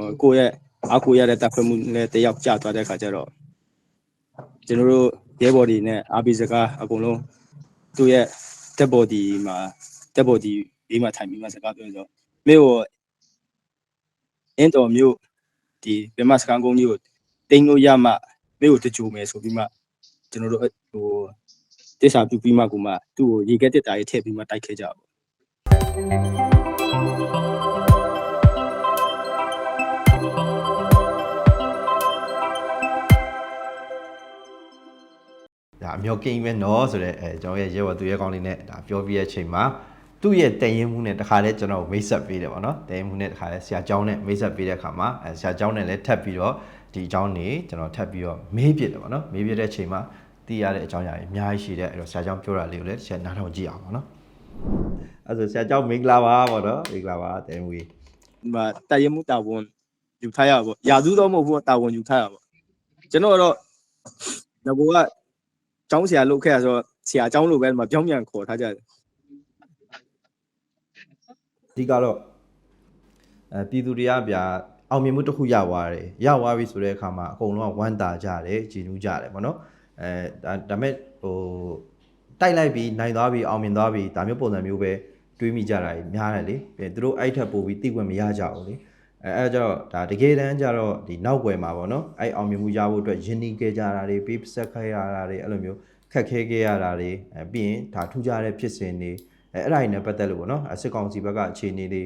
ဟိုကိုယ့်ရဲ့အကူရတဲ့တက်ခွဲမှုနဲ့တယောက်ကြာသွားတဲ့ခါကျတော့ကျွန်တော်တို့ရဲဘော်ဒီနဲ့အာဘီစကားအကုန်လုံးသူ့ရဲ့တက်ဘော်ဒီမှာတက်ဘော်ဒီဘေးမှာထိုင်ပြီးမှစကားပြောဆိုမြို့ကိုအင်းတော်မြို့ဒီဗမာစကန်ကုန်းကြီးကိုတင်လို့ရမှမြို့ကိုတကြိုမယ်ဆိုပြီးမှကျွန်တော်တို့ဟိုတစ္ဆာပြုပြီးမှကိုမှသူ့ကိုရေကက်တက်တာရေးထည့်ပြီးမှတိုက်ခဲ့ကြပါဒါ မျိုးကိန်းပဲနော်ဆိုတော့အဲကျွန်တော်ရဲ့ရဲဘော်သူရဲကောင်းလေးနဲ့ဒါပြောပြရဲ့အချိန်မှာသူ့ရဲ့တည်ရင်မှုနဲ့တခါလဲကျွန်တော်မိတ်ဆက်ပေးတယ်ပေါ့နော်တည်ရင်မှုနဲ့တခါလဲဆရာကျောင်းနဲ့မိတ်ဆက်ပေးတဲ့အခါမှာအဲဆရာကျောင်းနဲ့လည်းထပ်ပြီးတော့ဒီအကြောင်းနေကျွန်တော်ထပ်ပြီးတော့မေးပြတယ်ပေါ့နော်မေးပြတဲ့အချိန်မှာသိရတဲ့အကြောင်းအရာတွေအများကြီးရှိတယ်အဲ့တော့ဆရာကျောင်းပြောတာလေးကိုလည်းတစ်ချက်နားထောင်ကြည့်အောင်ပေါ့နော်အဲ့ဆိုဆရာကျောင်းမင်္ဂလာပါပေါ့နော်မင်္ဂလာပါတည်ရင်မှုကြီးဒီမှာတရမှုတာဝန်ယူထားရပါပေါ့ရာသူတော့မဟုတ်ဘူးတာဝန်ယူထားရပါပေါ့ကျွန်တော်ကတော့ငါက ကျောင်းဆရာလုပ်ခဲ့ရဆိုတော့ဆရာကျောင်းလို့ပဲဒီမှာပြောင်းပြန်ခေါ်ထားကြတယ်အဓိကတော့အဲပြည်သူတွေကဗျာအောင်မြင်မှုတစ်ခုရသွားတယ်ရသွားပြီဆိုတဲ့အခါမှာအကုန်လုံးကဝမ်းသာကြတယ်ကြည်နူးကြတယ်ပေါ့နော်အဲဒါဒါမဲ့ဟိုတိုက်လိုက်ပြီးနိုင်သွားပြီးအောင်မြင်သွားပြီးဒါမျိုးပုံစံမျိုးပဲတွေးမိကြတာကြီးများတယ်လေပြီးသူတို့အဲ့ထက်ပိုပြီးသိခွင့်မရကြဘူးလေ အဲအဲကြောင့်ဒါတကယ်တမ်းကျတော့ဒီနောက်ွယ်မှာပေါ့နော်အဲအောင်မြင်မှုရဖို့အတွက်ယဉ်နီခဲ့ကြတာတွေပေးဆက်ခဲ့ရတာတွေအဲ့လိုမျိုးခက်ခဲခဲ့ရတာတွေအဲပြီးရင်ဒါထူးခြားတဲ့ဖြစ်စဉ်တွေအဲအဲ့ဒါတွေနဲ့ပတ်သက်လို့ပေါ့နော်စစ်ကောင်စီဘက်ကအခြေအနေတွေ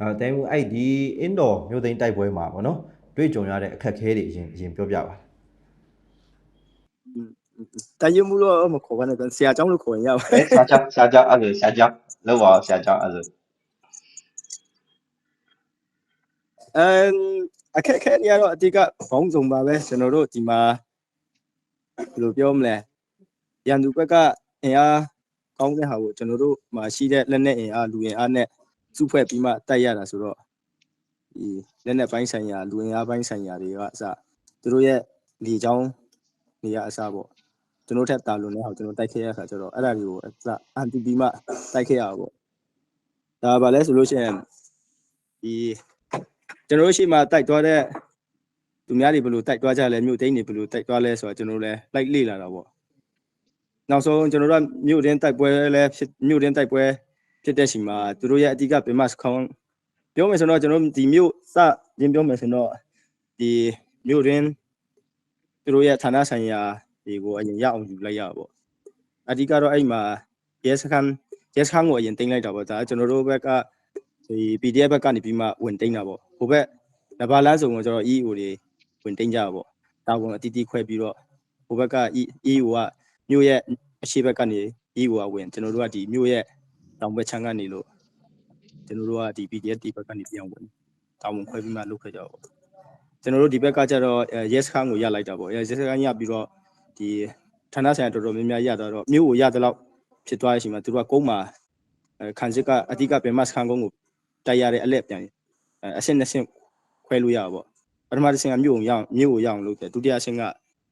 အဲတဲမှုအဲ့ဒီ indoor မြို့သိမ်းတိုက်ပွဲမှာပေါ့နော်တွေ့ကြုံရတဲ့အခက်အခဲတွေအရင်အရင်ပြောပြပါတန်ရုံမှုတော့မခေါ်ပါနဲ့ဆရာเจ้าလို့ခေါ်ရပါတယ်ဆရာเจ้าဆရာเจ้าအဲ့လိုဆရာเจ้าလောက်ပါဆရာเจ้าအဲ့လို မ်အခက်အခဲတွေကတော့အတိကဘောင်းစုံပါပဲကျွန်တော်တို့ဒီမှာဘယ်လိုပြောမလဲရန်သူဘက်ကအင်အားကောင်းတဲ့ဟာကိုကျွန်တော်တို့မှာရှိတဲ့လက်နဲ့အင်အားလူအင်အားနဲ့စုဖွဲ့ပြီးမှတိုက်ရတာဆိုတော့ဒီလက်နဲ့ပိုင်းဆိုင်ရာလူအင်အားပိုင်းဆိုင်ရာတွေကအစသူတို့ရဲ့လေချောင်းနေရာအစပေါ့ကျွန်တော်ထက်တာလွန်တဲ့ဟာကိုကျွန်တော်တိုက်ခဲ့ရတာဆိုတော့အဲ့ဒါတွေကိုအစအန်တီပြီးမှတိုက်ခဲ့ရတာပေါ့ဒါပါလဲဆိုလို့ရှိရင်ဒီ ကျွန်တော်တို့ရှိမှတိုက်သွားတဲ့သူများတွေဘယ်လိုတိုက်သွားကြလဲမြို့သိန်းတွေဘယ်လိုတိုက်သွားလဲဆိုတော့ကျွန်တော်တို့လည်းလိုက်လေ့လာတာပေါ့နောက်ဆုံးကျွန်တော်တို့ကမြို့တင်းတိုက်ပွဲလဲဖြစ်မြို့တင်းတိုက်ပွဲဖြစ်တဲ့ချိန်မှာသူတို့ရဲ့အဓိကပင်မစခေါင်းပြောမယ်ဆိုတော့ကျွန်တော်တို့ဒီမြို့စရင်းပြောမယ်ဆိုတော့ဒီမြို့တင်းသူတို့ရဲ့ဌာနဆိုင်ရာတွေကိုအရင်ရအောင်ယူလိုက်ရပါပေါ့အဓိကတော့အဲ့မှာရဲစခန်းရဲစခန်းကိုအရင်တင်လိုက်တာပေါ့ဒါကျွန်တော်တို့ဘက်က ဒီ PDF ဘက်ကနေပြီးမှဝင်တိန်းတာပေါ့ဟိုဘက်နဘာလန်းစုံကိုကျတော့ EO တွေဝင်တိန်းကြတာပေါ့တာဝန်အတီးတီးခွဲပြီးတော့ဟိုဘက်က EO ကမြို့ရဲ့အရှိဘက်ကနေ EO ကဝင်ကျွန်တော်တို့ကဒီမြို့ရဲ့တောင်ဘက်ခြမ်းကနေလို့ကျွန်တော်တို့ကဒီ PDF ဒီဘက်ကနေပြောင်းဝင်တာဝန်ခွဲပြီးမှလုပ်ခဲ့ကြတော့ကျွန်တော်တို့ဒီဘက်ကကျတော့ yes ခန်းကိုရလိုက်တာပေါ့ yes ခန်းရပြီးတော့ဒီဌာနဆိုင်ရာတော်တော်များများရတော့မြို့ကိုရတဲ့လောက်ဖြစ်သွားတဲ့အချိန်မှာသူတို့ကကုန်းမှာခံစစ်ကအဓိကပင်မစခန်းကုန်းကို တိုက်ရတဲ့အလက်ပြန်အဲအဆင့်နှစ်ဆင့်ခွဲလို့ရပါပေါ့ပထမတစ်ဆင့်ကမြို့ကိုရအောင်မြို့ကိုရအောင်လုပ်တယ်ဒုတိယအဆင့်က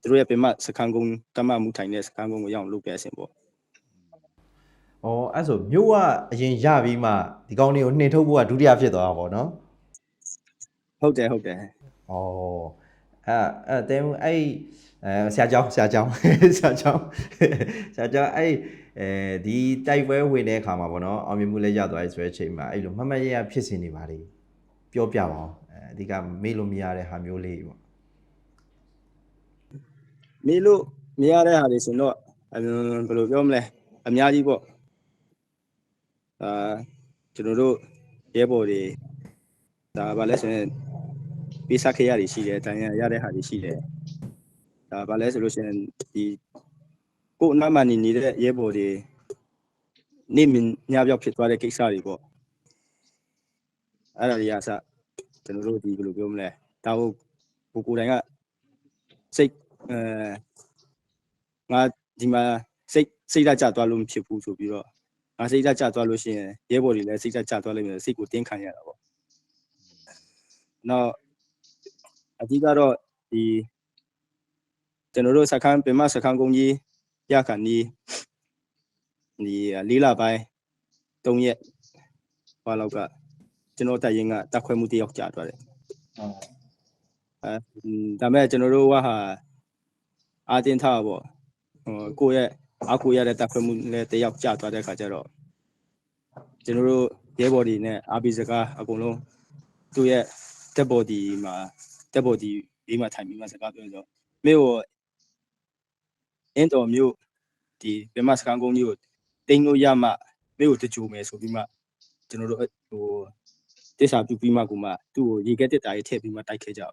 သူတို့ရဲ့ပင်မစခန်းကုန်းတမမှုထိုင်တဲ့စခန်းကုန်းကိုရအောင်လုပ်တဲ့အဆင့်ပေါ့။ဩအဲ့ဆိုမြို့ကအရင်ရပြီးမှဒီကောင်းလေးကိုနှင်ထုတ်ဖို့ကဒုတိယဖြစ်သွားတာပေါ့နော်ဟုတ်တယ်ဟုတ်တယ်။ဩအဲ့အဲ့တဲမှုအဲ့အဲဆရာကျောင်းဆရာကျောင်းဆရာကျောင်းဆရာကျောင်းအဲ့အဲဒီတိုက်ပွဲဝင်တဲ့အခါမှာပေါ့နော်အောင်မြင်မှုလည်းရသွားပြီဆိုတဲ့အချိန်မှာအဲ့လိုမမတ်ရရဖြစ်စင်နေပါလေပြောပြပါအောင်အဲအဓိကမေ့လို့မရတဲ့ဟာမျိုးလေးပေါ့မေးလို့မရတဲ့ဟာတွေဆိုတော့အမ်ဘယ်လိုပြောမလဲအများကြီးပေါ့အာကျွန်တော်တို့ရဲဘော်တွေဒါဗာလဲဆိုရင်ပေးဆက်ခရတွေရှိတယ်တန်ရရတဲ့ဟာတွေရှိတယ်ဒါဗာလဲဆိုလို့ရှိရင်ဒီ ကိုယ်အနားမှာနေနေတဲ့ရဲဘော်တွေနေမင်းညပြောက်ဖြစ်သွားတဲ့ကိစ္စတွေပေါ့အဲ့ဒါတွေကစကျွန်တော်တို့ဒီဘယ်လိုပြောမလဲဒါဟုတ်ကိုကိုယ်တိုင်ကစိတ်အဲငါဒီမှာစိတ်စိတ်ဓာတ်ကျသွားလို့မဖြစ်ဘူးဆိုပြီးတော့ငါစိတ်ဓာတ်ကျသွားလို့ရှိရင်ရဲဘော်တွေလည်းစိတ်ဓာတ်ကျသွားလိမ့်မယ်စိတ်ကိုတင်းခံရတာပေါ့နောက်အဓိကတော့ဒီကျွန်တော်တို့စခန်းပင်မစခန်းကုန်းကြီး ရခန်ဒီဒီလေးလပိုင်း၃ရက်ဘာလောက်ကကျွန်တော်တက်ရင်ကတက်ခွဲမှုတယောက်ကြာသွားတယ်အဲဒါပေမဲ့ကျွန်တော်တို့ကဟာအာတင်ထားပေါ့ဟိုကိုယ့်ရဲ့အကူရတဲ့တက်ခွင့်မှုနဲ့တယောက်ကြာသွားတဲ့ခါကျတော့ကျွန်တော်တို့ရဲဘော်ဒီနဲ့အာဘီစကားအကုန်လုံးသူ့ရဲ့တက်ဘော်ဒီမှာတက်ဘော်ဒီဘေးမှာထိုင်ပြီးမှစကားပြောဆိုမြို့ကို အင်းတော်မြို့ဒီဗမာစကန်ကုန်းကြီးကိုတင်လို့ရမှမြို့ကိုတကြိုမယ်ဆိုပြီးမှကျွန်တော်တို့ဟိုတစ္ဆာပြုပြီးမှကိုမှသူ့ကိုရေကက်တက်တာကြီးထည့်ပြီးမှတိုက်ခဲ့ကြပါ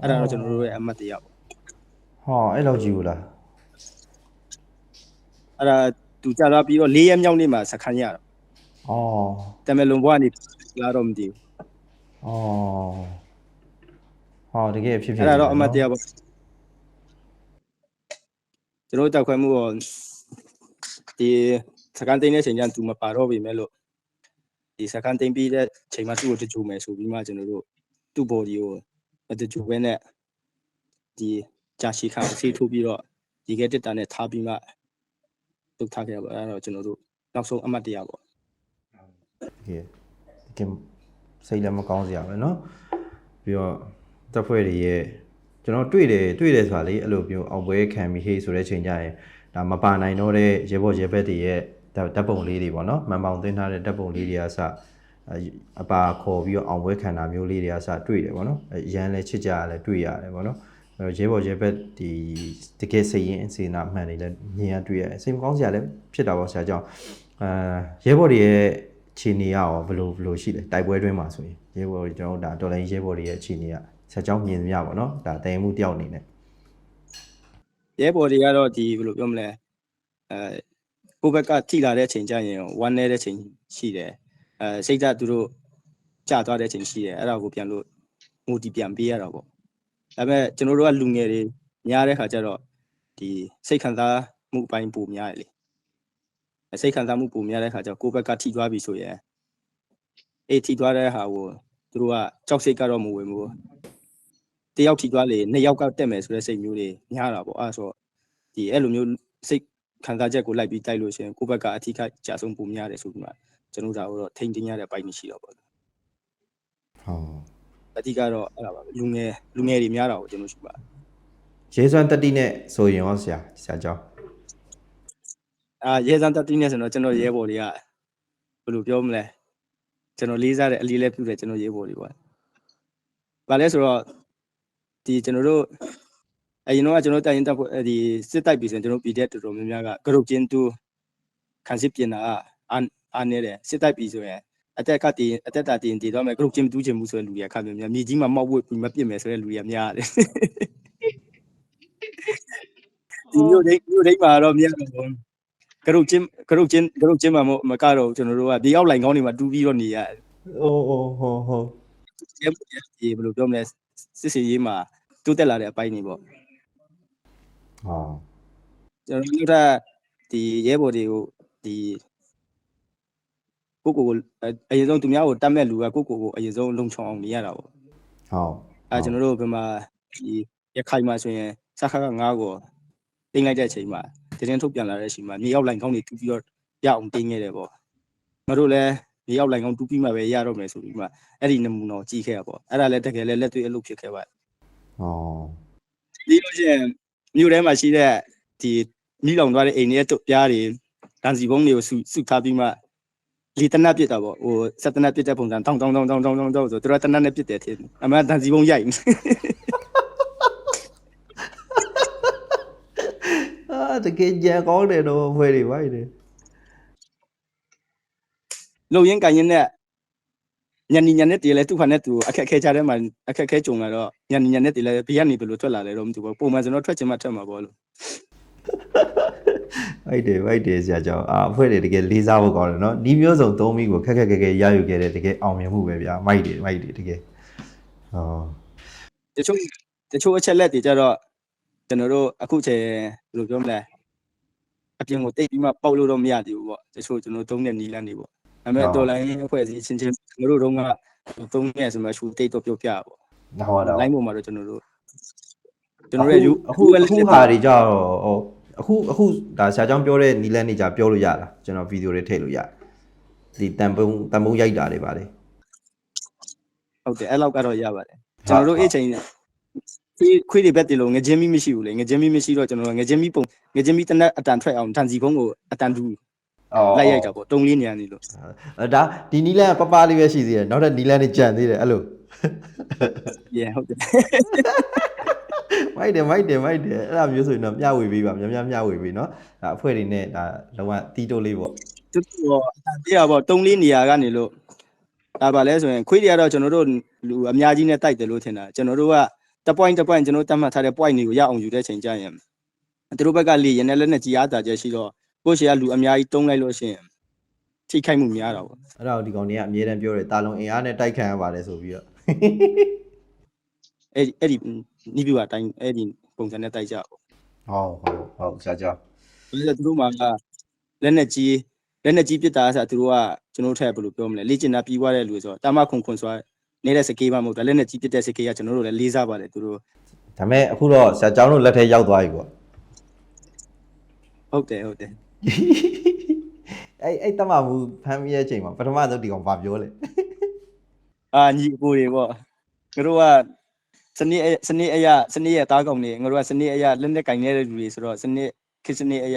အဲ့ဒါတော့ကျွန်တော်တို့ရဲ့အမှတ်တရပေါ့ဟောအဲ့လောက်ကြီးဘူးလားအဲ့ဒါသူကြာလာပြီးတော့၄ရက်မြောက်နေ့မှာစခန်းရတော့ဩတမန်လွန်ဘွားနေလာတော့မသိဘူးဩဟောတကယ်ဖြစ်ဖြစ်အဲ့ဒါတော့အမှတ်တရပေါ့ ကျွန်တော်တောက်ခွဲမှုတော့ဒီစကန်သိန်းတဲ့ချိန်ကျရင်သူမပါတော့ပြီမဲ့လို့ဒီစကန်သိန်းပြီးတဲ့ချိန်မှာသူ့ကိုတကြိုမယ်ဆိုပြီးမှကျွန်တော်တို့သူ့ body ကိုမတကြိုပဲနဲ့ဒီကြာရှိခါဆေးထိုးပြီးတော့ဒီကက်တက်တာနဲ့ထားပြီးမှတုတ်ထားခဲ့ပါအဲ့ဒါတော့ကျွန်တော်တို့နောက်ဆုံးအမှတ်တရပေါ့ တကယ်တကယ်စိတ်လည်းမကောင်းစရာပဲเนาะပြီးတော့တပ်ဖွဲ့တွေရဲ့ ကျွန်တော်တွေ့တယ်တွေ့တယ်ဆိုတာလေအဲ့လိုမျိုးအောင်ပွဲခံပြီးဟေးဆိုတဲ့ချိန်ကြရင်ဒါမပါနိုင်တော့တဲ့ရေဘော့ရေဘက်တွေရဲ့ဓာတ်ပုံလေးတွေပေါ့နော်မန်ပေါင်သွင်းထားတဲ့ဓာတ်ပုံလေးတွေကစအအပါခေါ်ပြီးတော့အောင်ပွဲခံတာမျိုးလေးတွေကစတွေ့တယ်ပေါ့နော်အရန်လဲချစ်ကြရလဲတွေ့ရတယ်ပေါ့နော်အဲ့တော့ရေဘော့ရေဘက်ဒီတကယ်စိတ်ရင်းစေနာမှန်နေလဲမြင်ရတွေ့ရတယ်စိတ်မကောင်းစရာလည်းဖြစ်တာပေါ့ဆရာကြောင့်အာရဲဘော်တွေရဲ့ခြေနေရရောဘယ်လိုဘယ်လိုရှိလဲတိုက်ပွဲတွင်းမှာဆိုရင်ရဲဘော်တွေကျွန်တော်တို့ဒါတော်လိုင်းရဲဘော်တွေရဲ့ခြေနေရ ဆရာကြောင့်မြင်မြပါတော့ဒါတိုင်မှုတယောက်အနေနဲ့ရဲဘော်တွေကတော့ဒီဘယ်လိုပြောမလဲအဲကိုယ့်ဘက်ကထိလာတဲ့အချိန်ကျရင်ဝမ်းနေတဲ့ချိန်ရှိတယ်အဲစိတ်ဓာတ်သူတို့ကြာသွားတဲ့ချိန်ရှိတယ်အဲ့ဒါကိုပြန်လို့ငိုတီပြန်ပေးရတာပေါ့ဒါပေမဲ့ကျွန်တော်တို့ကလူငယ်တွေများတဲ့ခါကျတော့ဒီစိတ်ခံစားမှုအပိုင်းပိုများတယ်လေအဲစိတ်ခံစားမှုပိုများတဲ့ခါကျတော့ကိုယ့်ဘက်ကထိသွားပြီဆိုရင်အေးထိသွားတဲ့ဟာကိုသူတို့ကကြောက်စိတ်ကတော့မဝင်ဘူး တယောက်ထိသွားလေနှစ်ယောက်ကတက်မယ်ဆိုတဲ့စိတ်မျိုးတွေများတာပေါ့အဲ့ဒါဆိုတော့ဒီအဲ့လိုမျိုးစိတ်ခံစားချက်ကိုလိုက်ပြီးတိုက်လို့ရှိရင်ကိုယ့်ဘက်ကအထီးကကြာဆုံးပိုများတယ်ဆိုပြီးမှကျွန်တော်တို့ဒါကိုတော့ထိမ့်သိမ်းရတဲ့အပိုင်းမရှိတော့ပါဘူးဟုတ်အဓိကတော့အဲ့ဒါပါပဲလူငယ်လူငယ်တွေများတာကိုကျွန်တော်ရှိပါရဲစွမ်းတက်တိနဲ့ဆိုရင်ရောဆရာဆရာကြောင့်အာရဲစမ်းတက်တင်းနေဆိုတော့ကျွန်တော်ရဲဘော်တွေကဘယ်လိုပြောမလဲကျွန်တော်လေးစားတဲ့အလေးလေးပြုတယ်ကျွန်တော်ရဲဘော်တွေပေါ့။ဘာလဲဆိုတော့ ဒီကျွန်တော်တို့အရင်တော့ကျွန်တော်တိုင်ရင်တက်ဖို့ဒီစစ်တိုက်ပြီဆိုရင်ကျွန်တော်ပြည်တဲ့တော်တော်များများကဂရုတ်ချင်းတူခံစစ်ပြင်တာအာအာနေတယ်စစ်တိုက်ပြီဆိုရင်အတက်ကတည်အတက်တာတည်တည်တော့မယ်ဂရုတ်ချင်းမတူးချင်ဘူးဆိုရင်လူတွေကခါများများမြေကြီးမှာမောက်ဝတ်ပြီးမပြစ်မယ်ဆိုတဲ့လူတွေကများတယ်ဒီမျိုးတွေမျိုးတွေမှာတော့များတယ်ပေါ့ဂရုတ်ချင်းဂရုတ်ချင်းဂရုတ်ချင်းမှာမကတော့ကျွန်တော်တို့ကဒီအောက်လိုင်ကောင်းတွေမှာတူးပြီးတော့နေရတယ်အိုးအိုးဟိုဟိုရဲဘော်ဒီဘယ်လိုပြောမလဲ စစ်စီရေးမှာတိုးတက်လာတဲ့အပိုင်းတွေပေါ့ဟောကျွန်တော်တို့ကဒီရဲဘော်တွေကိုဒီကိုကိုကိုအရင်ဆုံးသူများကိုတတ်မဲ့လူကကိုကိုကိုအရင်ဆုံးလုံချောင်အောင်နေရတာပေါ့ဟုတ်အဲကျွန်တော်တို့ဘယ်မှာဒီရခိုင်မှာဆိုရင်စခါက9ကိုတင်လိုက်တဲ့အချိန်မှာတရင်ထုတ်ပြန်လာတဲ့အချိန်မှာမြေရောက်လိုင်ကောင်းတွေတူးပြီးတော့ရအောင်တင်ခဲ့တယ်ပေါ့ငါတို့လည်း မြေရောက်လိုင်ကောင်းတူးပြီးမှပဲရတော့မယ်ဆိုပြီးမှအဲ့ဒီနမူနာကိုကြည့်ခဲ့ရပေါ့အဲ့ဒါလည်းတကယ်လည်းလက်တွေ့အလုပ်ဖြစ်ခဲ့ပါဟောပြီးလို့ရှိရင်မြို့ထဲမှာရှိတဲ့ဒီမိလောင်သွားတဲ့အိမ်တွေရဲ့တုတ်ပြားတွေဒန်စီဘုံတွေကိုစုစုထားပြီးမှလီတနတ်ပြစ်တာပေါ့ဟိုစက်တနတ်ပြစ်တဲ့ပုံစံတောင်းတောင်းတောင်းတောင်းတောင်းတောင်းတောင်းဆိုသူတို့ကတနတ်နဲ့ပြစ်တယ်ထင်အမှန်ဒန်စီဘုံရိုက်အာတကယ်ကြံကောင်းတယ်တော့ဖွဲ့တွေပါနေ လုံရင်းကန်ရင်နဲ့ညနေညနေတည်းလဲသူ့ခါနဲ့သူအခက်ခဲချတဲ့မှာအခက်ခဲကြုံလာတော့ညနေညနေတည်းလဲဘေးကနေဘယ်လိုထွက်လာလဲတော့မသိဘူးပုံမှန်ဆိုတော့ထွက်ချင်မှထွက်မှာပေါ့လို့ဝိုက်တယ်ဝိုက်တယ်ဆရာကြောင့်အာအဖွဲ့တွေတကယ်လေးစားဖို့ကောင်းတယ်နော်ဒီမျိုးစုံသုံးပြီးကိုခက်ခက်ခဲခဲရယူခဲ့တဲ့တကယ်အောင်မြင်မှုပဲဗျာမိုက်တယ်မိုက်တယ်တကယ်ဟောတချို့တချို့အချက်လက်တွေကြတော့ကျွန်တော်တို့အခုချိန်ဘယ်လိုပြောမလဲအပြင်ကိုတိတ်ပြီးမှပေါက်လို့တော့မရသေးဘူးပေါ့တချို့ကျွန်တော်သုံးတဲ့နီလန်းတွေပေါ့ ဒါပေမဲ့တော်လိုင်းအဖွဲ့အစည်းချင်းချင်းကျွန်တော်တို့တော့ကသုံးနေဆိုမှရှူတိတ်တော့ပြောပြပေါ့ဟောတော့လိုင်းပေါ်မှာတော့ကျွန်တော်တို့ကျွန်တော်ရဲ့ယူအခုအခုဟာတွေကြတော့ဟိုအခုအခုဒါဆရာကြောင့်ပြောတဲ့နီလန်းနေကြပြောလို့ရလားကျွန်တော်ဗီဒီယိုတွေထည့်လို့ရဒီတန်ပုံတန်ပုံရိုက်တာတွေပါလေဟုတ်တယ်အဲ့လောက်ကတော့ရပါတယ်ကျွန်တော်တို့အဲ့ချိန်ခွေးခွေးတွေဘက်တင်လို့ငကြင်းမီမရှိဘူးလေငကြင်းမီမရှိတော့ကျွန်တော်တို့ငကြင်းမီပုံငကြင်းမီတနက်အတန်ထွက်အောင်တန်စီကုန်းကိုအတန်တူအော် လိုက်ရိုက်တာပေါ့တုံးလေးနေရနေလို့ အဲဒါဒီနီလန်ကပပလေးပဲရှိသေးတယ်နောက်ထပ်နီလန်တွေကြံသေးတယ်အဲ့လို yeah ဟုတ်တယ် မိုက်တယ်မိုက်တယ်မိုက်တယ်အဲ့ဒါမျိုးဆိုရင်တော့မျှဝေပေးပါများများမျှဝေပေးเนาะဒါအဖွဲ့တွေနဲ့ဒါလုံးဝတီးတိုးလေးပေါ့ တူတူတော့အတန်ပြရပေါ့တုံးလေးနေရာကနေလို့ဒါပါလဲဆိုရင်ခွေးတွေကတော့ကျွန်တော်တို့လူအများကြီးနဲ့တိုက်တယ်လို့ထင်တာကျွန်တော်တို့ကတ point တ point ကျွန်တော်တတ်မှတ်ထားတဲ့ point တွေကိုရအောင်ယူတဲ့ချိန်ကျရင်သူတို့ဘက်ကလေရင်နဲ့လက်နဲ့ကြီးအားတာချက်ရှိတော့ ကိုယ့်ရှေ့ကလူအများကြီးတုံးလိုက်လို့ရှိရင်ထိခိုက်မှုများတာပေါ့အဲ့ဒါကိုဒီကောင်တွေကအမြဲတမ်းပြောတယ်တာလုံအင်အားနဲ့တိုက်ခံရပါတယ်ဆိုပြီးတော့အဲ့ဒီအဲ့ဒီနိပြူအတိုင်းအဲ့ဒီပုံစံနဲ့တိုက်ကြပေါ့ဟုတ်ဟုတ်ဟုတ်ဆရာကျော်ဒီလိုသူတို့မှာလက်နဲ့ကြီးလက်နဲ့ကြီးပစ်တာဆိုသူတို့ကကျွန်တော်ထက်ဘယ်လိုပြောမလဲလေ့ကျင့်တာပြီးွားတဲ့လူဆိုတော့တာမခွန်ခွန်ဆိုနေတဲ့စကေးမှမဟုတ်တာလက်နဲ့ကြီးပစ်တဲ့စကေးကကျွန်တော်တို့လည်းလေးစားပါတယ်သူတို့ဒါပေမဲ့အခုတော့ဆရာကျောင်းတို့လက်ထဲရောက်သွားပြီပေါ့ဟုတ်တယ်ဟုတ်တယ် အဲ့အဲ့တမမှုဖမ်းမိရဲ့အချိန်မှာပထမဆုံးဒီကောင်ဘာပြောလဲအာညီအကိုတွေပေါ့ငါတို့ကစနစ်အစနစ်အရစနစ်ရဲ့သားကောင်တွေငါတို့ကစနစ်အရလက်နဲ့ကင်နေတဲ့လူတွေဆိုတော့စနစ်ခစ်စနစ်အရ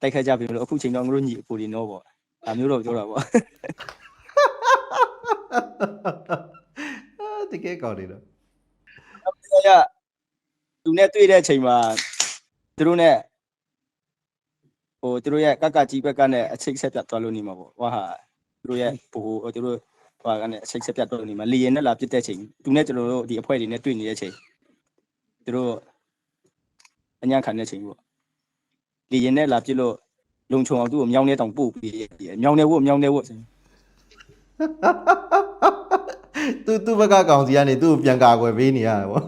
တိုက်ခတ်ကြပြီလို့အခုချိန်တော့ငါတို့ညီအကိုတွေနော်ပေါ့ဒါမျိုးတော့ပြောတာပေါ့အာတကယ်ကောင်းနေတော့အဲ့ရသူနဲ့တွေ့တဲ့အချိန်မှာသူတို့နဲ့ ဟိုသူတို့ရဲ့ကကကြီးဘက်ကနဲ့အချိတ်ဆက်ပြတ်သွားလို့နေမှာပေါ့ဟွာဟာသူတို့ရဲ့ဘိုးသူတို့ဟွာကနေအချိတ်ဆက်ပြတ်သွားလို့နေမှာလေရင်နဲ့လာပြစ်တဲ့ချိန်သူနဲ့ကျွန်တော်တို့ဒီအဖွဲတွေနဲ့တွေ့နေတဲ့ချိန်သူတို့အညာခံတဲ့ချိန်ပေါ့လေရင်နဲ့လာပြစ်လို့လုံချုံအောင်သူ့ကိုမြောင်းနေတောင်ပို့ပြီးမြောင်းနေဖို့မြောင်းနေဖို့သူသူ့ဘက်ကကောင်စီကနေသူ့ကိုပြန်ကာကွယ်ပေးနေရတယ်ပေါ့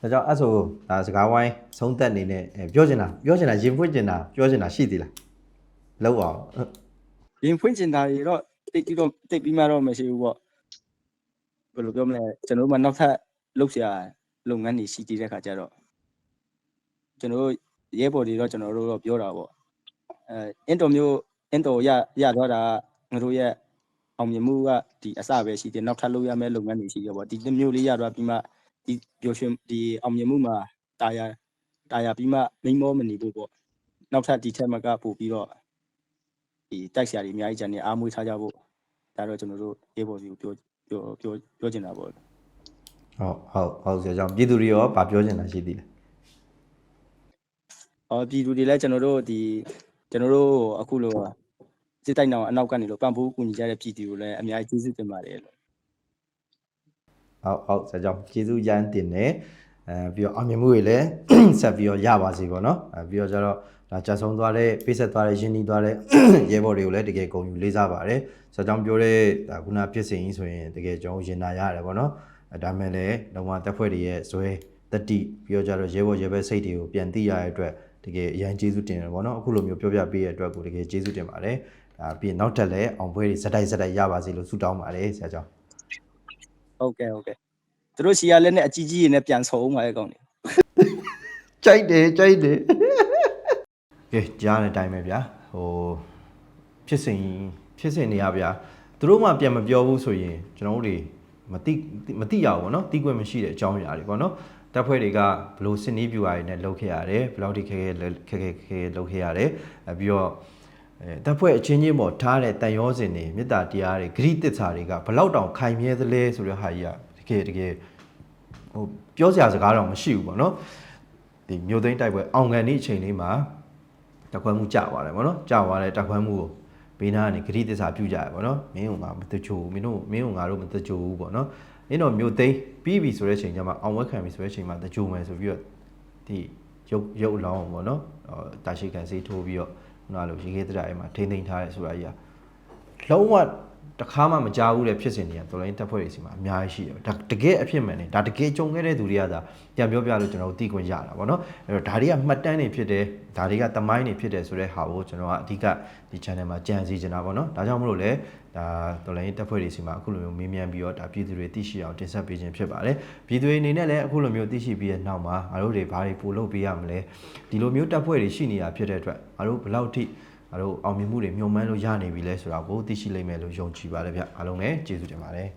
ဒါကြောင့်အဲ့ဆိုဒါစကားဝိုင်းဆုံးသက်အနေနဲ့ပြောချင်တာပြောချင်တာရင်ဖွင့်ချင်တာပြောချင်တာရှိသေးလားလောက်အောင်ရင်ဖွင့်ချင်တာတွေတော့တိတ်ပြီးတော့တိတ်ပြီးမှတော့မရှိဘူးပေါ့ဘယ်လိုပြောမလဲကျွန်တော်တို့မှနောက်ထပ်လုပ်စရာလုပ်ငန်းတွေရှိသေးတဲ့ခါကျတော့ကျွန်တော်တို့ရဲဘော်တွေတော့ကျွန်တော်တို့တော့ပြောတာပေါ့အဲအင်တော်မျိုးအင်တော်ရရသွားတာငါတို့ရဲ့အောင်မြင်မှုကဒီအစပဲရှိသေးနောက်ထပ်လုပ်ရမယ့်လုပ်ငန်းတွေရှိရပေါ့ဒီမျိုးလေးရသွားပြီးမှ ဒီပျော်ရွှင်ဒီအောင်မြင်မှုမှာတာယာတာယာပြီးမှမိမောမနေဘူးပေါ့နောက်ထပ်ဒီထက်မကပို့ပြီးတော့ဒီတိုက်ဆရာတွေအများကြီးဂျန်နေအားမွေးထားကြဖို့ဒါတော့ကျွန်တော်တို့အေးပေါ်စီကိုပြောပြောပြောပြောချင်တာပေါ့ဟုတ်ဟုတ်ဟုတ်ဆရာကြောင့်ပြည်သူတွေရောဗာပြောချင်တာရှိသေးလား။အော်ပြည်သူတွေလည်းကျွန်တော်တို့ဒီကျွန်တော်တို့အခုလိုစစ်တိုက်နောင်အနောက်ကနေလို့ပံ့ပိုးကူညီကြတဲ့ပြည်သူကိုလည်းအများကြီးကျေးဇူးတင်ပါတယ်လို့ ဟုတ်ဟုတ်ဆရာကြောင့်ကျေးဇူးရမ်းတင်တယ်အဲပြီးတော့အောင်မြင်မှုတွေလည်းဆက်ပြီးတော့ရပါစေပေါ့နော်အဲပြီးတော့ကျတော့ဒါကြဆုံသွားတဲ့ပေးဆက်သွားတဲ့ရင်းနှီးသွားတဲ့ရဲဘော်တွေကိုလည်းတကယ်ဂုဏ်ယူလေးစားပါတယ်ဆရာကြောင့်ပြောတဲ့ဒါခုနဖြစ်စဉ်ကြီးဆိုရင်တကယ်ကျွန်တော်ရင်နာရတယ်ပေါ့နော်အဲဒါမဲ့လည်းလုံးဝတက်ဖွဲ့တွေရဲ့ဇွဲတတိပြီးတော့ကျတော့ရဲဘော်ရဲဘက်စိတ်တွေကိုပြန်သိရတဲ့အတွက်တကယ်အရင်ကျေးဇူးတင်တယ်ပေါ့နော်အခုလိုမျိုးပြောပြပေးတဲ့အတွက်ကိုတကယ်ကျေးဇူးတင်ပါတယ်ဒါပြီးရင်နောက်ထပ်လည်းအောင်ပွဲတွေဇက်တိုက်ဇက်တိုက်ရပါစေလို့ဆုတောင်းပါတယ်ဆရာကြောင့်။ ဟုတ်ကဲ့ဟုတ်ကဲ့။သူတို့ရှီယာလက်နဲ့အကြီးကြီးတွေနဲ့ပြန်ဆုံအောင်ပါရဲ့ကောင်တွေကြိုက်တယ်ကြိုက်တယ်ကဲကြားတဲ့အတိုင်းပဲဗျာဟိုဖြစ်စဉ်ဖြစ်စဉ်နေရဗျာသူတို့မှပြန်မပြောဘူးဆိုရင်ကျွန်တော်တို့တွေမတိမတိရဘူးဗောနော်တိကွက်မရှိတဲ့အကြောင်းအရာတွေဗောနော်တပ်ဖွဲ့တွေကဘလို့စင်နီးပြူအားတွေနဲ့လှုပ်ခဲ့ရတယ်ဘလောက်ထိခဲခဲခဲခဲခဲလှုပ်ခဲ့ရတယ်အဲပြီးတော့အဲ တပ်ဖွဲ့အချင်းချင်းပေါ်ထားတဲ့တန်ရောစင်တွေမေတ္တာတရားတွေဂရိတစ္ဆာတွေကဘလောက်တောင်ခိုင်မြဲသလဲဆိုတဲ့ဟာကြီးကတကယ်တကယ်ဟိုပြောစရာစကားတော့မရှိဘူးဗောနော်ဒီမြို့သိမ်းတိုက်ပွဲအောင်ကန်ဒီအချိန်လေးမှာတက်ခွဲမှုကြသွားတယ်ဗောနော်ကြသွားတဲ့တက်ခွဲမှုကိုဘေးနားကနေဂရိတစ္ဆာပြုကြရဗောနော်မင်းကငါမတချိုဘူးမင်းတို့မင်းကငါတို့မတချိုဘူးဗောနော်မင်းတို့မြို့သိမ်းပြီးပြီဆိုတဲ့အချိန်ကျမှအောင်ဝက်ခံပြီဆိုတဲ့အချိန်မှာတချိုမယ်ဆိုပြီးတော့ဒီရုပ်ရုပ်အလောင်းဗောနော်အော်တာရှိကန်စေးထိုးပြီးတော့ ခုနလိုရေခဲတရအိမ်မှာထိမ့်သိမ်းထားရဲဆိုတာကြီးကလုံးဝ တခါမှမကြားဘူးတဲ့ဖြစ်စဉ်တွေကတော်လိုင်းတက်ဖွဲ့တွေစီမှာအများကြီးရှိတယ်ဒါတကယ်အဖြစ်မှန်တယ်ဒါတကယ်ကြုံခဲ့တဲ့သူတွေကဒါပြန်ပြောပြလို့ကျွန်တော်တို့သိခွင့်ရတာဗောနော်အဲ့တော့ဒါတွေကမှတ်တမ်းတွေဖြစ်တယ်ဒါတွေကတမိုင်းတွေဖြစ်တယ်ဆိုတဲ့ဟာကိုကျွန်တော်ကအဓိကဒီ channel မှာကြံစည်ချင်တာဗောနော်ဒါကြောင့်မလို့လဲဒါတော်လိုင်းတက်ဖွဲ့တွေစီမှာအခုလိုမျိုးမေးမြန်းပြီးတော့ဒါပြည်သူတွေသိရှိအောင်တင်ဆက်ပေးခြင်းဖြစ်ပါတယ်ပြည်သူတွေအနေနဲ့လည်းအခုလိုမျိုးသိရှိပြီးတဲ့နောက်မှာငါတို့တွေဘာတွေပို့လုပ်ပေးရမလဲဒီလိုမျိုးတက်ဖွဲ့တွေရှိနေတာဖြစ်တဲ့အတွက်ငါတို့ဘယ်လောက်ထိ ငါတို့အောင်မြင်မှုတွေမျှော်မှန်းလို့ရနေပြီလဲဆိုတာကိုသိရှိလိမ့်မယ်လို့ယုံကြည်ပါတယ်ဗျအားလုံးလည်းကျေးဇူးတင်ပါတယ်